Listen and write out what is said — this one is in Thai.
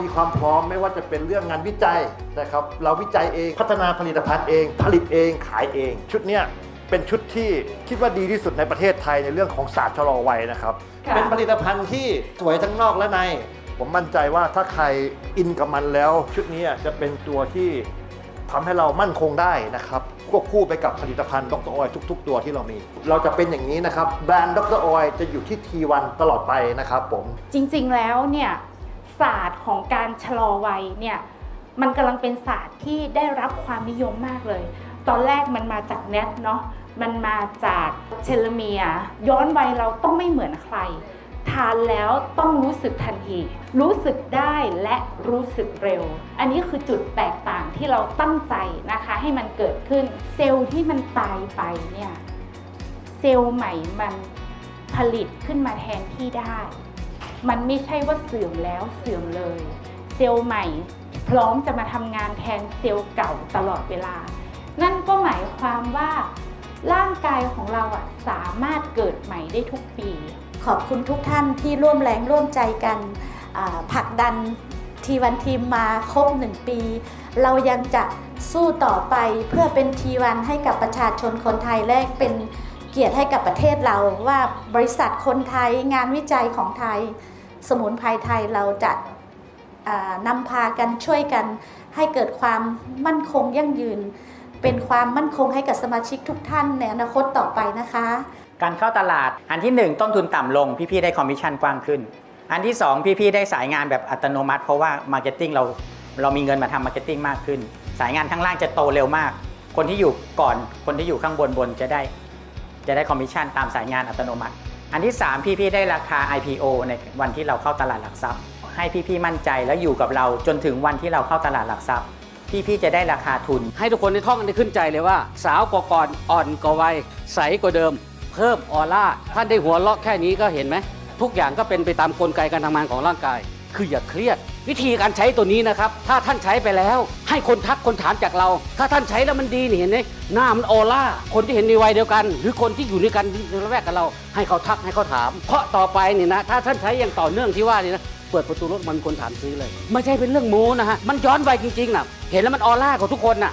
มีความพร้อมไม่ว่าจะเป็นเรื่องงานวิจัยนะครับ เราวิจัยเองพัฒนาผลิตภัณฑ์เอง ผลิตเองขายเอง ชุดเนี้ยเป็นชุดที่คิดว่าดีที่สุดในประเทศไทยในเรื่องของศาสตร์ชะลอวัยนะครับ ค่ะ เป็นผลิตภัณฑ์ที่สวยทั้งนอกและใน ผมมั่นใจว่าถ้าใครอินกับมันแล้ว ชุดนี้จะเป็นตัวที่ทำให้เรามั่นคงได้นะครับควบคู่ไปกับผลิตภัณฑ์ดรออยทุก ๆ ตัวที่เรามี เราจะเป็นอย่างนี้นะครับแบรนด์ดรออยจะอยู่ที่ T1 ตลอดไปนะครับผม จริงๆ แล้วเนี่ย ศาสตร์ของการชะลอวัยเนี่ยมันกำลังเป็นศาสตร์ที่ได้รับความนิยมมากเลย ตอนแรกมันมาจากเน็ตเนาะมันมาจากเชลเมีย ย้อนวัยเราต้องไม่เหมือนใคร ทานแล้วต้องรู้สึกทันที รู้สึกได้และรู้สึกเร็ว อันนี้คือจุดแตกต่างที่เราตั้งใจนะคะ ให้มันเกิดขึ้น เซลล์ที่มันตายไปเนี่ยเซลล์ใหม่มันผลิตขึ้นมาแทนที่ได้ มันไม่ใช่ว่าเสื่อมแล้วเสื่อมเลย เซลล์ใหม่พร้อมจะมาทำงานแทนเซลล์เก่าตลอดเวลา นั่นก็หมายความว่าร่างกายของเราอะสามารถเกิดใหม่ได้ทุกปี ขอบคุณทุกท่านที่ร่วมแรงร่วมใจกันผลักดันทีวันทีมมาครบหนึ่งปี เรายังจะสู้ต่อไปเพื่อเป็นทีวันให้กับประชาชนคนไทยและเป็น กียรติให้กับประเทศเราว่าบริษัทคนไทยงานวิจัยของไทย สมุนไพรไทยเราจะนำพากันช่วยกัน ให้เกิดความมั่นคงยั่งยืน เป็นความมั่นคงให้กับสมาชิกทุกท่านในอนาคตต่อไปนะคะ การเข้าตลาดอันที่ 1 ต้นทุนต่ำลง พี่ๆได้คอมมิชชั่นกว้างขึ้น อันที่ 2 พี่ๆได้สายงานแบบอัตโนมัติ เพราะว่ามาร์เก็ตติ้งเราเรามีเงินมาทำมาร์เก็ตติ้งมากขึ้น สายงานข้างล่างจะโตเร็วมาก คนที่อยู่ก่อนคนที่อยู่ข้างบนบนจะได้ จะได้คอมมิชชั่นตามสายงานอัตโนมัติ อันที่ 3 พี่ๆได้ราคา IPO ในวันที่เราเข้าตลาดหลักทรัพย์ ให้พี่ๆมั่นใจแล้วอยู่กับเราจนถึงวันที่เราเข้าตลาดหลักทรัพย์ พี่ๆจะได้ราคาทุน ให้ทุกคนได้ท่องได้ขึ้นใจเลยว่า สาวกว่าก่อนอ่อนกว่าวัยใสกว่าเดิม เพิ่มออร่าท่านได้หัวเราะแค่นี้ก็เห็นไหมทุกอย่างก็เป็นไปตามกลไกการทำงานของร่างกาย คืออย่าเครียด วิธีการใช้ตัวนี้นะครับ ถ้าท่านใช้ไปแล้ว ให้คนทักคนถามจากเรา ถ้าท่านใช้แล้วมันดีนี่เห็นไหมหน้ามันออร่าคนที่เห็นในวัยเดียวกัน หรือคนที่อยู่ด้วยกันในระแวกกับเรา ให้เขาทักให้เขาถาม เพราะต่อไปเนี่ยนะถ้าท่านใช้อย่างต่อเนื่องที่ว่านี่นะเปิดประตูรถมันคนถามซื้อเลย ไม่ใช่เป็นเรื่องโม้นะฮะมันย้อนวัยจริงๆนะเห็นแล้วมันออร่ากว่าทุกคนน่ะ